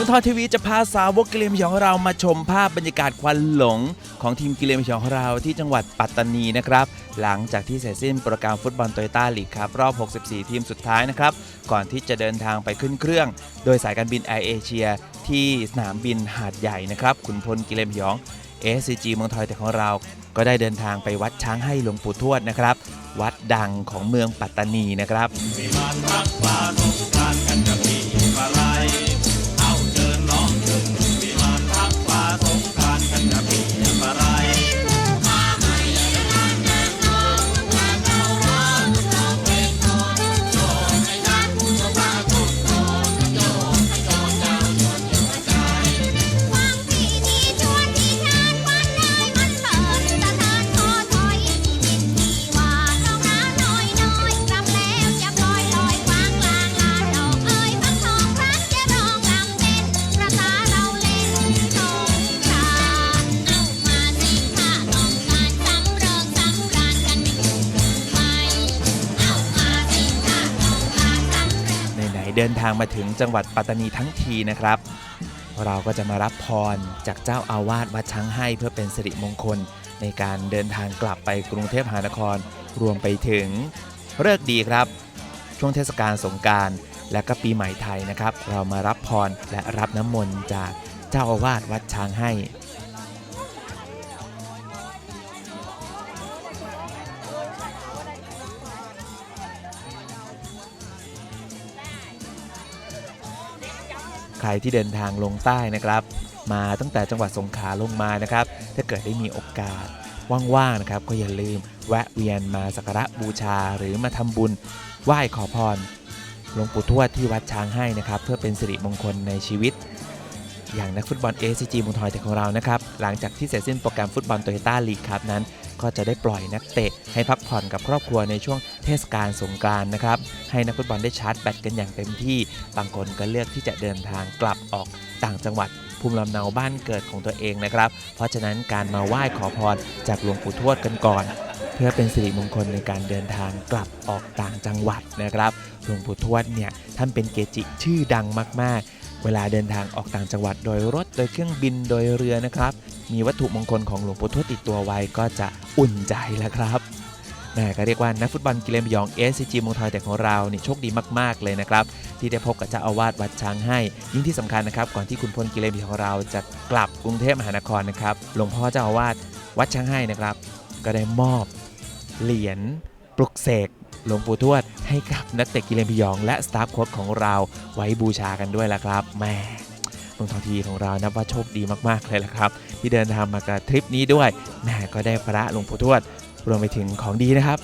องทองทีวีจะพาสาวกกิเลนพยองของเรามาชมภาพบรรยากาศควันหลง ของทีมกิเลนพยองของเราที่จังหวัดปัตตานีนะครับ หลังจากที่เสร็จสิ้นโปรแกรมฟุตบอลโตโยต้าลีกครับรอบ 64 ทีมสุดท้ายนะครับ ก่อนที่จะเดินทางไปขึ้นเครื่อง โดยสายการบินแอร์เอเชียที่สนามบินหาดใหญ่นะครับขุนพลกิเลนพยอง SCG เมืองทอยแต่ของเรา ก็ได้เดินทางไปวัดช้างให้หลวงปู่ทวดนะครับ วัดดังของเมืองปัตตานีนะครับ เดินทางมาถึงจังหวัดปัตตานีทั้งทีนะครับ เราก็จะมารับพรจากเจ้าอาวาสวัดช้างให้เพื่อเป็นสิริมงคล ในการเดินทางกลับไปกรุงเทพมหานครรวมไปถึงเลิกดีครับ ช่วงเทศกาลสงการและก็ปีใหม่ไทยนะครับ เรามารับพรและรับน้ำมนต์จากเจ้าอาวาสวัดช้างให้ ใครที่เดินทางลงใต้นะครับ มาตั้งแต่จังหวัดสงขลาลงมานะครับ ถ้าเกิดได้มีโอกาสว่างๆนะครับ ก็อย่าลืมแวะเวียนมาสักการะบูชาหรือมาทำบุญไหว้ขอพรหลวงปู่ทวดที่วัดช้างให้นะครับ เพื่อเป็นสิริมงคลในชีวิต อย่างนักฟุตบอล ACG มุงทอยต่ของเรานะครับ หลังจากที่เสร็จสิ้นโปรแกรมฟุตบอลโตโยต้าลีกครับนั้น ก็จะได้ปล่อยนักเตะ ให้พักผ่อนกับครอบครัวในช่วงเทศกาลสงกรานต์นะครับ ให้นักฟุตบอลได้ชาร์จแบตกันอย่างเต็มที่ บางคนก็เลือกที่จะเดินทางกลับออกต่างจังหวัดภูมิลำเนาบ้านเกิดของตัวเองนะครับ เพราะฉะนั้นการมาไหว้ขอพรจากหลวงปู่ทวดกันก่อน เพื่อเป็นสิริมงคลในการเดินทางกลับออกต่างจังหวัดนะครับ หลวงปู่ทวดเนี่ยท่านเป็นเกจิชื่อดังมาก ๆ เวลาเดินทางออกต่างจังหวัดโดยรถโดยเครื่องบินโดยเรือนะครับ มีวัตถุมงคลของหลวงปู่ทวดติดตัวไว้ก็จะอุ่นใจแล้วครับแม่ก็เรียกว่านักฟุตบอลกิเลนยอง SCG เมงทอยแต่ของเราเนี่โชคดีมาก ๆ เลยนะครับ ที่ได้พบกับเจ้าอาวาสวัดช้างให้ ยิ่งที่สำคัญนะครับ ก่อนที่คุณพลกิเลนยองของเราจะกลับกรุงเทพมหานครนะครับหลวงพ่อเจ้าอาวาสวัดช้างให้นะครับ ก็ได้มอบเหรียญปลุกเสก หลวงปู่ทวดให้กับนักเตะกิเลนพยองและสตาฟโค้ชของเราไว้บูชากันด้วยละครับแม่เมืองทองทีของเรานับว่าโชคดีมากๆเลยละครับ ที่เดินทางมากับทริปนี้ด้วยแม่ก็ได้พระหลวงปู่ทวดรวมไปถึงของดีนะครับ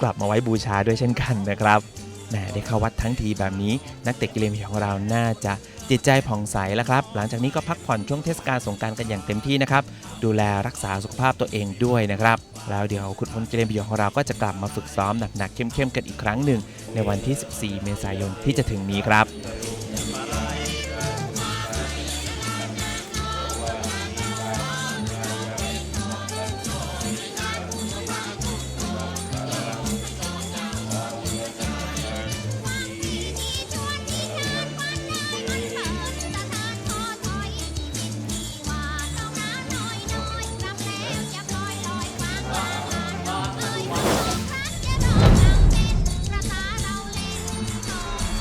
กลับมาไว้บูชาด้วยเช่นกันนะครับแหมได้เข้าวัดทั้งทีแบบนี้ นักเตะกิเลนพยองของเราน่าจะ จิตใจผ่องใสแล้วครับ หลังจากนี้ก็พักผ่อนช่วงเทศกาลสงการกันอย่างเต็มที่นะครับ ดูแลรักษาสุขภาพตัวเองด้วยนะครับ แล้วเดี๋ยวคุณพลกิเลนพยของเราก็จะกลับมาฝึกซ้อมหนักๆเข้มๆกันอีกครั้งหนึ่งในวันที่ 14 เมษายนที่จะถึงนี้ครับ